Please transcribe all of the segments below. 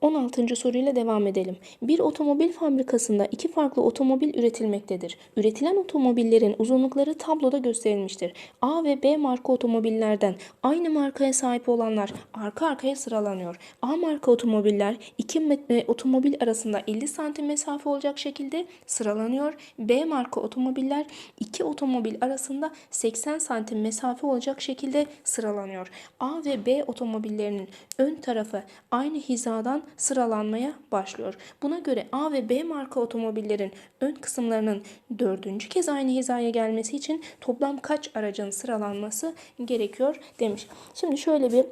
16. soruyla devam edelim. Bir otomobil fabrikasında iki farklı otomobil üretilmektedir. Üretilen otomobillerin uzunlukları tabloda gösterilmiştir. A ve B marka otomobillerden aynı markaya sahip olanlar arka arkaya sıralanıyor. A marka otomobiller iki e, otomobil arasında 50 santim mesafe olacak şekilde sıralanıyor. B marka otomobiller iki otomobil arasında 80 santim mesafe olacak şekilde sıralanıyor. A ve B otomobillerinin ön tarafı aynı hizadan sıralanmaya başlıyor. Buna göre A ve B marka otomobillerin ön kısımlarının dördüncü kez aynı hizaya gelmesi için toplam kaç aracın sıralanması gerekiyor demiş. Şimdi şöyle bir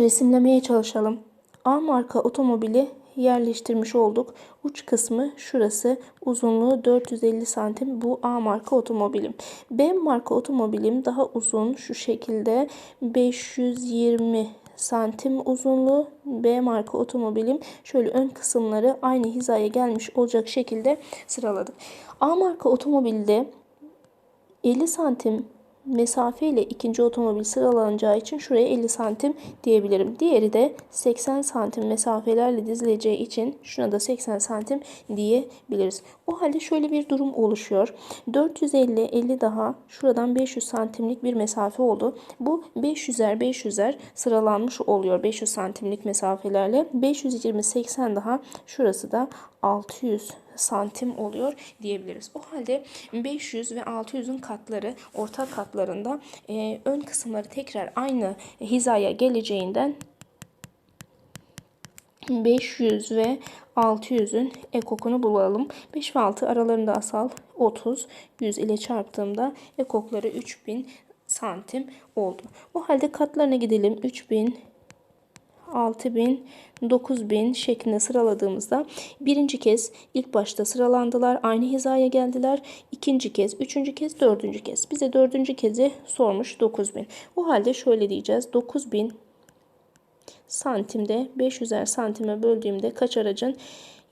resimlemeye çalışalım. A marka otomobili yerleştirmiş olduk. Uç kısmı şurası. Uzunluğu 450 santim. Bu A marka otomobilim. B marka otomobilim daha uzun. Şu şekilde 520 santim uzunluğu. B marka otomobilim şöyle ön kısımları aynı hizaya gelmiş olacak şekilde sıraladık. A marka otomobilde 50 santim mesafe ile ikinci otomobil sıralanacağı için şuraya 50 santim diyebilirim. Diğeri de 80 santim mesafelerle dizileceği için şuna da 80 santim diyebiliriz. O halde şöyle bir durum oluşuyor. 450, 50 daha şuradan 500 santimlik bir mesafe oldu. Bu 500'er 500'er sıralanmış oluyor 500 santimlik mesafelerle. 520, 80 daha şurası da 600 santim oluyor diyebiliriz. O halde 500 ve 600'ün katları ortak katlarında e, ön kısımları tekrar aynı hizaya geleceğinden 500 ve 600'ün ekokunu bulalım. 5 ve 6 aralarında asal 30. 100 ile çarptığımda ekokları 3000 santim oldu. O halde katlarına gidelim. 3000 6000, 9000 şeklinde sıraladığımızda birinci kez ilk başta sıralandılar. Aynı hizaya geldiler. İkinci kez, üçüncü kez, dördüncü kez. Bize dördüncü kezi sormuş 9000. O halde şöyle diyeceğiz. 9000 santimde 500'er santime böldüğümde kaç aracın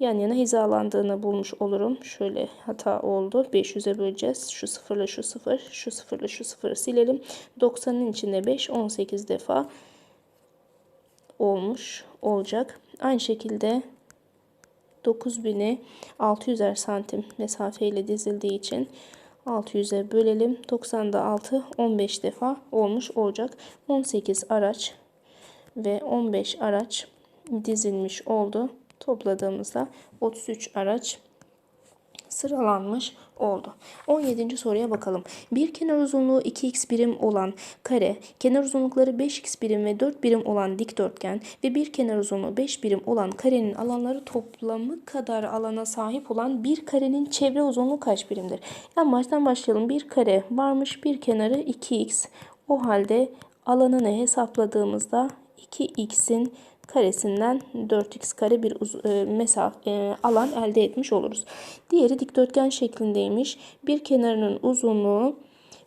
yan yana hizalandığını bulmuş olurum. Şöyle hata oldu. 500'e böleceğiz. Şu sıfırla şu sıfır, şu sıfırla şu sıfırı silelim. 90'ın içinde 5, 18 defa olmuş olacak. Aynı şekilde 9000'i 600'er santim mesafeyle dizildiği için 600'e bölelim. 90'da 6 15 defa olmuş olacak. 18 araç ve 15 araç dizilmiş oldu. Topladığımızda 33 araç sıralanmış oldu. 17. soruya bakalım. Bir kenar uzunluğu 2x birim olan kare, kenar uzunlukları 5x birim ve 4 birim olan dikdörtgen ve bir kenar uzunluğu 5 birim olan karenin alanları toplamı kadar alana sahip olan bir karenin çevre uzunluğu kaç birimdir? En baştan başlayalım. Bir kare varmış, bir kenarı 2x. O halde alanını hesapladığımızda 2x'in karesinden 4x kare bir e, mesafe e, alan elde etmiş oluruz. Diğeri dikdörtgen şeklindeymiş. Bir kenarının uzunluğu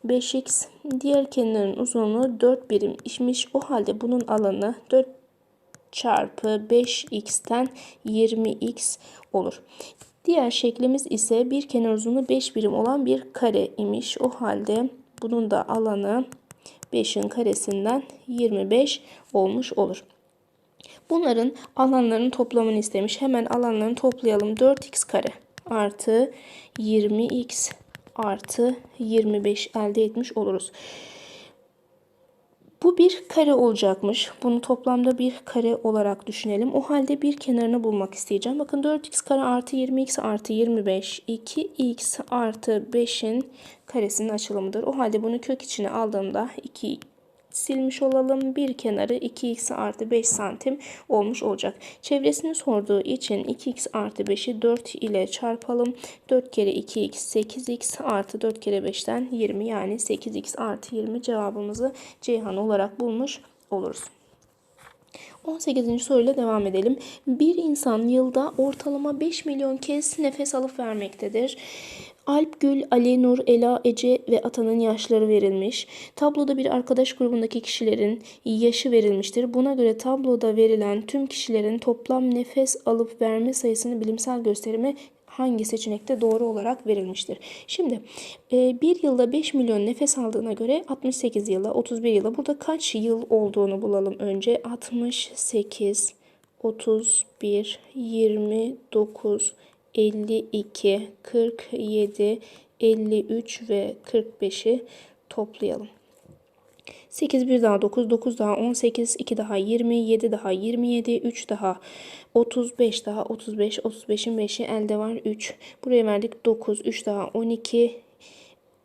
5x, diğer kenarın uzunluğu 4 birim işmiş. O halde bunun alanı 4 çarpı 5x'ten 20x olur. Diğer şeklimiz ise bir kenar uzunluğu 5 birim olan bir kare imiş. O halde bunun da alanı 5'in karesinden 25 olmuş olur. Bunların alanlarının toplamını istemiş. Hemen alanlarını toplayalım. 4x kare artı 20x artı 25 elde etmiş oluruz. Bu bir kare olacakmış. Bunu toplamda bir kare olarak düşünelim. O halde bir kenarını bulmak isteyeceğim. Bakın 4x kare artı 20x artı 25 2x artı 5'in karesinin açılımıdır. O halde bunu kök içine aldığımda 2 silmiş olalım. Bir kenarı 2x artı 5 santim olmuş olacak. Çevresini sorduğu için 2x artı 5'i 4 ile çarpalım. 4 kere 2x 8x artı 4 kere 5'ten 20 yani 8x artı 20 cevabımızı Ceyhan olarak bulmuş oluruz. 18. soruyla devam edelim. Bir insan yılda ortalama 5 milyon kez nefes alıp vermektedir. Alp, Gül, Ali, Nur, Ela, Ece ve Atan'ın yaşları verilmiş. Tabloda bir arkadaş grubundaki kişilerin yaşı verilmiştir. Buna göre tabloda verilen tüm kişilerin toplam nefes alıp verme sayısını bilimsel gösterime hangi seçenekte doğru olarak verilmiştir? Şimdi e, bir yılda 5 milyon nefes aldığına göre 68 yıla 31 yıla burada kaç yıl olduğunu bulalım önce. 68, 31, 29, 52, 47, 53 ve 45'i toplayalım. 8 bir daha 9, 9 daha 18, 2 daha 20, 7 daha 27, 3 daha 35 daha 35, 35'in 5'i elde var 3. Buraya verdik 9, 3 daha 12,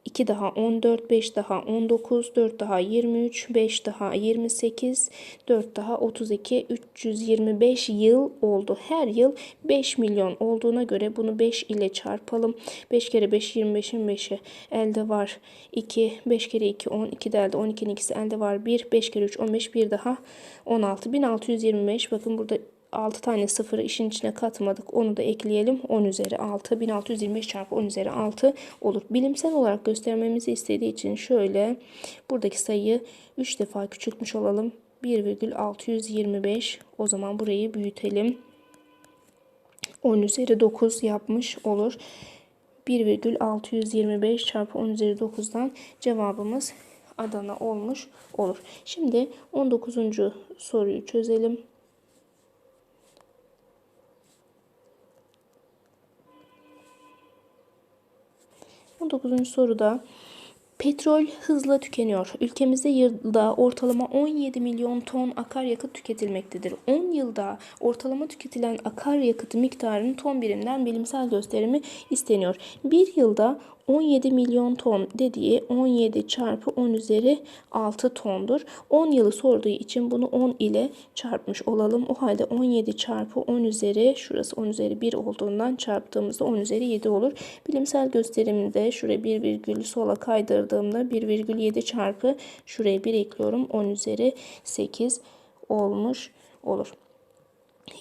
2 daha 14, 5 daha 19, 4 daha 23, 5 daha 28, 4 daha 32, 325 yıl oldu. Her yıl 5 milyon olduğuna göre bunu 5 ile çarpalım. 5 kere 5 25'in 5'i elde var 2, 5 kere 2 10, 2 de elde 12'nin ikisi elde var 1, 5 kere 3 15, 1 daha 16. 1625 bakın burada 6 tane sıfırı işin içine katmadık. Onu da ekleyelim. 10 üzeri 6. 1625 çarpı 10 üzeri 6 olur. Bilimsel olarak göstermemizi istediği için şöyle buradaki sayıyı 3 defa küçültmüş olalım. 1,625 o zaman burayı büyütelim. 10 üzeri 9 yapmış olur. 1,625 çarpı 10 üzeri 9'dan cevabımız Adana olmuş olur. Şimdi 19. soruyu çözelim. 19. soruda petrol hızla tükeniyor. Ülkemizde yılda ortalama 17 milyon ton akaryakıt tüketilmektedir. 10 yılda ortalama tüketilen akaryakıt miktarının ton birimden bilimsel gösterimi isteniyor. Bir yılda 17 milyon ton dediği 17 çarpı 10 üzeri 6 tondur. 10 yılı sorduğu için bunu 10 ile çarpmış olalım. O halde 17 çarpı 10 üzeri şurası 10 üzeri 1 olduğundan çarptığımızda 10 üzeri 7 olur. Bilimsel gösterimde şuraya 1 virgül sola kaydırdığımda 1,7 çarpı şuraya 1 ekliyorum. 10 üzeri 8 olmuş olur.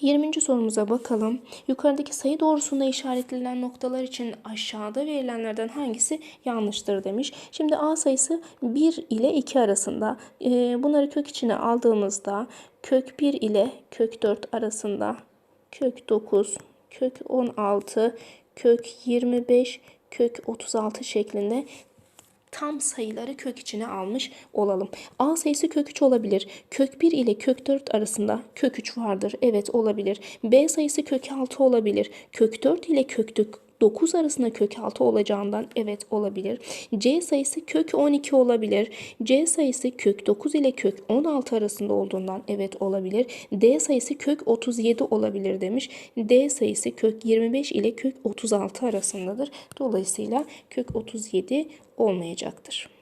20. sorumuza bakalım. Yukarıdaki sayı doğrusunda işaretlenen noktalar için aşağıda verilenlerden hangisi yanlıştır demiş. Şimdi A sayısı 1 ile 2 arasında. Ee, bunları kök içine aldığımızda kök 1 ile kök 4 arasında kök 9, kök 16, kök 25, kök 36 şeklinde tam sayıları kök içine almış olalım. A sayısı kök 3 olabilir. Kök 1 ile kök 4 arasında kök 3 vardır. Evet olabilir. B sayısı kök 6 olabilir. Kök 4 ile kök 9 arasında kök 6 olacağından evet olabilir. C sayısı kök 12 olabilir. C sayısı kök 9 ile kök 16 arasında olduğundan evet olabilir. D sayısı kök 37 olabilir demiş. D sayısı kök 25 ile kök 36 arasındadır. Dolayısıyla kök 37 olmayacaktır.